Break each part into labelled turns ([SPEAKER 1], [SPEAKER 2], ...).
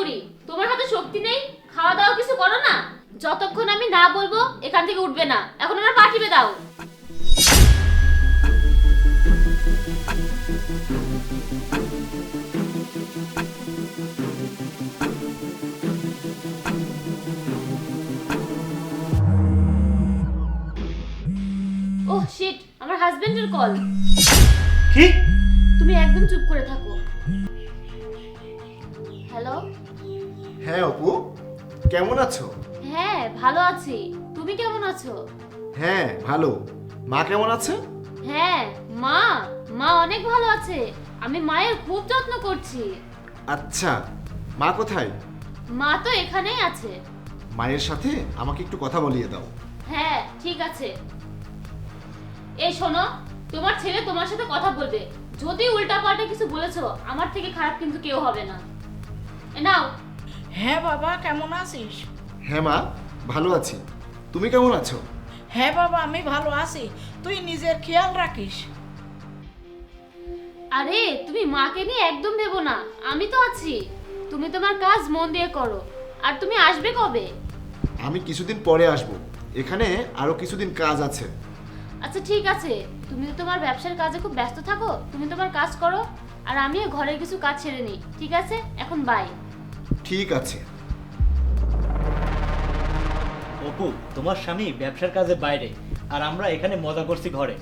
[SPEAKER 1] বুড়ি তোমার হাতে শক্তি নেই? খাওয়া দাওয়া কিছু করো না? যতক্ষণ আমি না বলব এখান থেকে উঠবে না। এখন আমার পাঠিয়ে দাও। ওহ শিট আমার হাজবেন্ডের কল
[SPEAKER 2] কি?
[SPEAKER 1] তুমি একদম চুপ করে থাকো।
[SPEAKER 3] হ্যাঁ অপু। কেমন আছো?
[SPEAKER 1] হ্যাঁ ভালো আছি। তুমি কেমন আছো?
[SPEAKER 3] হ্যাঁ ভালো। মা কেমন আছে?
[SPEAKER 1] হ্যাঁ মা মা অনেক ভালো আছে। আমি মায়ের খুব যত্ন করছি।
[SPEAKER 3] আচ্ছা মা কোথায়?
[SPEAKER 1] মা তো এখানেই আছে।
[SPEAKER 3] মায়ের সাথে আমাকে একটু কথা বলিয়ে দাও।
[SPEAKER 1] হ্যাঁ ঠিক আছে। এই শোনো তোমার ছেলে তোমার সাথে কথা বলবে। যদি উল্টাপাল্টা কিছু বলেছ আমার থেকে খারাপ কিন্তু কেউ হবে না। এ নাও।
[SPEAKER 4] হ্যাঁ বাবা কেমন আছিস?
[SPEAKER 3] হ্যাঁ মা ভালো আছি। তুমি কেমন আছো?
[SPEAKER 4] হ্যাঁ বাবা আমি ভালো আছি। তুই নিজের খেয়াল রাখিস।
[SPEAKER 1] আরে তুমি মাকে নিয়ে একদম ভেবো না। আমি তো আছি। তুমি তোমার কাজ মন দিয়ে করো। আর তুমি আসবে কবে?
[SPEAKER 3] আমি কিছুদিন পরে আসব। এখানে আরও কিছুদিন কাজ আছে।
[SPEAKER 1] আচ্ছা ঠিক আছে। তুমি তো তোমার ব্যবসার কাজে খুব ব্যস্ত থাকো। তুমি তোমার কাজ করো। আর আমি ঘরের কিছু কাজ ছেড়ে নিই। ঠিক আছে? এখন বাই
[SPEAKER 3] ঠিক আছে।
[SPEAKER 2] অপু তোমার স্বামী ব্যবসার কাজে বাইরে আর আমরা এখানে মজা করছি ঘরে।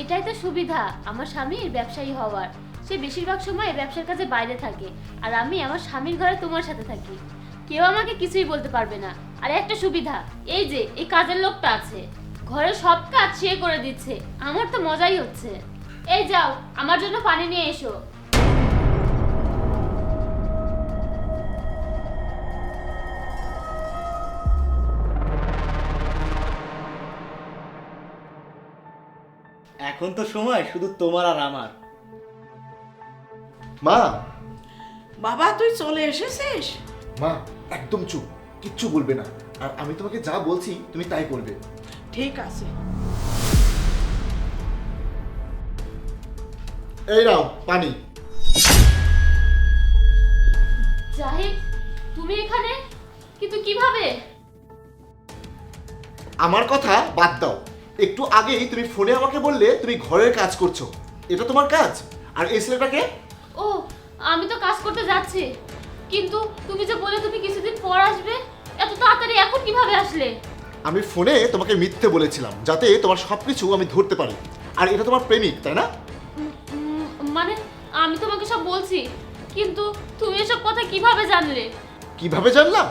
[SPEAKER 1] এটাই তো সুবিধা আমার স্বামীর ব্যবসায়ী হওয়ার। সে বেশিরভাগ সময় ব্যবসার কাজে বাইরে থাকে আর আমি আমার স্বামীর ঘরে তোমার সাথে থাকি। কেউ আমাকে কিছুই বলতে পারবে না। আর একটা সুবিধা এই যে এই কাজের লোকটা আছে। ঘরের সব কাজ সে করে দিচ্ছে আমার তো মজাই হচ্ছে। এই যাও আমার জন্য পানি নিয়ে এসো।
[SPEAKER 2] এখন তো সময় শুধু তোমার আর আমার।
[SPEAKER 3] মা!
[SPEAKER 4] বাবা তুই চলে এসেছিস?
[SPEAKER 3] মা একদম চুপ কিচ্ছু বলবে না। আর আমি তোমাকে যা বলছি তুমি তাই করবে।
[SPEAKER 4] ঠিক আছে।
[SPEAKER 3] এই নাও পানি।
[SPEAKER 1] জাহিদ তুমি এখানে? কিন্তু কীভাবে?
[SPEAKER 3] আমার কথা বাদ দাও। একটু আগেই তুমি ফোনে আমাকে বললে তুমি ঘরের কাজ করছ। এটা তোমার কাজ? আর এই ছেলেটাকে?
[SPEAKER 1] ও আমি তো কাজ করতে যাচ্ছি। কিন্তু তুমি যে বলে তুমি কিছুদিন পর আসবে এত তাড়াতাড়ি এখন কীভাবে আসলে?
[SPEAKER 3] আমি ফোনে তোমাকে মিথ্যে বলেছিলাম যাতে তোমার সবকিছু আমি ধরতে পারি। আর এটা তোমার প্রেমিক তাই না?
[SPEAKER 1] মানে আমি তোমাকে সব বলছি কিন্তু তুমি এসব কথা কীভাবে জানলে?
[SPEAKER 3] কীভাবে জানলাম?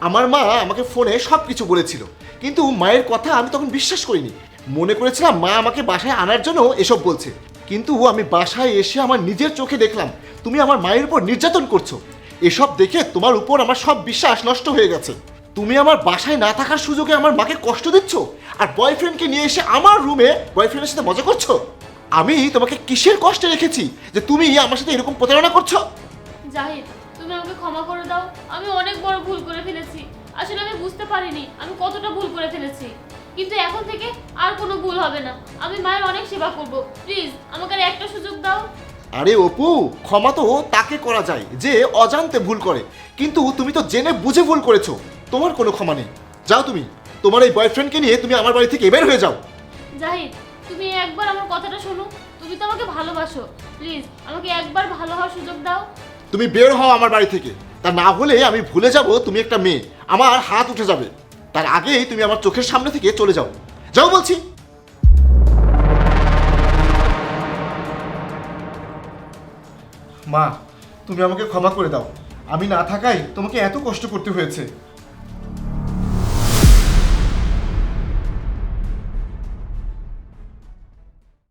[SPEAKER 3] আমার মা আমাকে ফোনে সব কিছু বলেছিল। কিন্তু মায়ের কথা আমি তখন বিশ্বাস করিনি। মনে করেছিলাম মা আমাকে বাসায় আনার জন্য এসব বলছে। কিন্তু আমি বাসায় এসে আমার নিজের চোখে দেখলাম, তুমি আমার মায়ের উপর নির্যাতন করছ। এসব দেখে তোমার উপর আমার সব বিশ্বাস নষ্ট হয়ে গেছে। তুমি আমার বাসায় না থাকার সুযোগে আমার মাকে কষ্ট দিচ্ছ? আর বয়ফ্রেন্ডকে নিয়ে এসে আমার রুমে বয়ফ্রেন্ডের সাথে মজা করছ? আমি তোমাকে কিসের কষ্টে রেখেছি যে তুমি আমার সাথে এরকম প্রতারণা করছ?
[SPEAKER 1] জাহিদ তুমি আমাকে ক্ষমা করে দাও। আমি অনেক বড় ভুল করে ফেলেছি। আসলে আমি বুঝতে পারিনি আমি কতটা ভুল করে ফেলেছি। কিন্তু এখন থেকে আর কোনো ভুল হবে না। আমি মায়ের অনেক সেবা করব। প্লিজ আমাকে আর একটা সুযোগ দাও।
[SPEAKER 3] আরে অপু ক্ষমা তো তাকে করা যায় যে অজান্তে ভুল করে। কিন্তু তুমি তো জেনে বুঝে ভুল করেছ। তোমার কোনো ক্ষমা নেই। যাও তুমি। তোমার এই বয়ফ্রেন্ডকে নিয়ে তুমি আমার বাড়ি থেকে বের হয়ে যাও।
[SPEAKER 1] জাহিদ তুমি একবার আমার কথাটা শোনো। তুমি তো আমাকে ভালোবাসো। প্লিজ আমাকে একবার ভালো হওয়ার সুযোগ দাও।
[SPEAKER 3] তুমি বের হও আমার বাড়ি থেকে। তা না হলে আমি ভুলে যাব, তুমি একটা মেয়ে। আমার হাত উঠে যাবে। তার আগেই তুমি আমার চোখের সামনে থেকে চলে যাও। যাও বলছি। মা, তুমি আমাকে ক্ষমা করে দাও। আমি না থাকাই তোমাকে এত কষ্ট করতে হয়েছে।